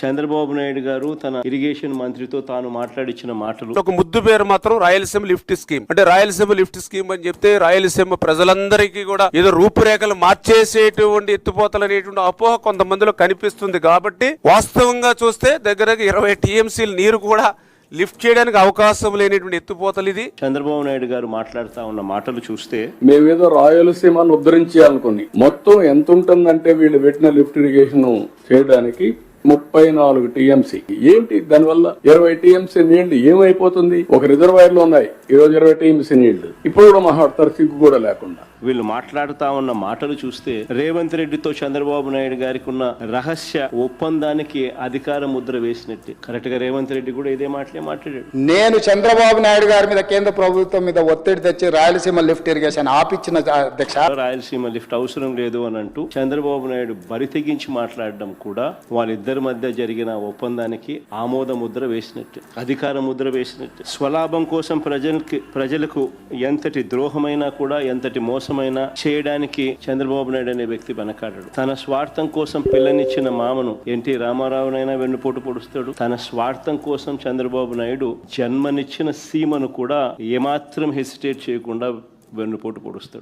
చంద్రబాబు నాయుడు గారు తన ఇరిగేషన్ మంత్రితో తాను మాట్లాడించిన మాటలు. ఒక ముద్దు పేరు మాత్రం రాయలసీమ లిఫ్ట్ స్కీమ్. అంటే రాయలసీమ లిఫ్ట్ స్కీమ్ అని చెప్తే రాయలసీమ ప్రజలందరికీ కూడా ఏదో రూపురేఖలు మార్చేసేటువంటి ఎత్తుపోతలు అనేటువంటి అపోహ కొంతమందిలో కనిపిస్తుంది. కాబట్టి వాస్తవంగా చూస్తే దగ్గరగా ఇరవై టీఎంసీల నీరు కూడా లిఫ్ట్ చేయడానికి అవకాశం లేనిటువంటి ఎత్తుపోతలు ఇది. చంద్రబాబు నాయుడు గారు మాట్లాడుతా ఉన్న మాటలు చూస్తే మేమేదో రాయలసీమను ఉద్ధరించాలనుకుని మొత్తం ఎంత ఉంటుందంటే వీళ్ళు పెట్టిన లిఫ్ట్ ఇరిగేషన్ చేయడానికి ముప్పై నాలుగు టీఎంసీ. ఏంటి? దానివల్ల ఇరవై టీఎంసీ నీళ్ళు ఏమైపోతుంది? ఒక రిజర్వాయర్లో ఉన్నాయి. ఈ రోజు ఇరవై టీఎంసీ నీళ్ళు. ఇప్పుడు కూడా మాట్లాడతారు సిగ్గు కూడా లేకుండా. వీళ్ళు మాట్లాడుతా ఉన్న మాటలు చూస్తే రేవంత్ రెడ్డితో చంద్రబాబు నాయుడు గారికి ఉన్న రహస్య ఒప్పందానికి అధికార ముద్ర వేసినట్టే. కరెక్ట్గా రేవంత్ రెడ్డి కూడా ఇదే మాటలే మాట్లాడాడు. నేను చంద్రబాబు నాయుడు గారి మీద కేంద్ర ప్రభుత్వం మీద ఒత్తిడి తెచ్చి రాయలసీమ లిఫ్ట్ ఇరిగేషన్ ఆపిచ్చిన అధ్యక్ష. రాయలసీమ లిఫ్ట్ అవసరం లేదు అని అంటూ చంద్రబాబు నాయుడు బరి తెగించి మాట్లాడడం కూడా వాళ్ళిద్దరి మధ్య జరిగిన ఒప్పందానికి ఆమోద ముద్ర వేసినట్టు అధికార ముద్ర వేసినట్టు. స్వలాభం కోసం ప్రజలకి ప్రజలకు ఎంతటి ద్రోహమైనా కూడా ఎంతటి మోసమైనా చేయడానికి చంద్రబాబు నాయుడు అనే వ్యక్తి వెనకాడడు. తన స్వార్థం కోసం పిల్లనిచ్చిన మామను ఎన్టీ రామారావునైనా వెన్నుపోటు పొడుస్తాడు. తన స్వార్థం కోసం చంద్రబాబు నాయుడు జన్మనిచ్చిన సీమను కూడా ఏమాత్రం హెసిటేట్ చేయకుండా వెన్నుపోటు పొడుస్తాడు.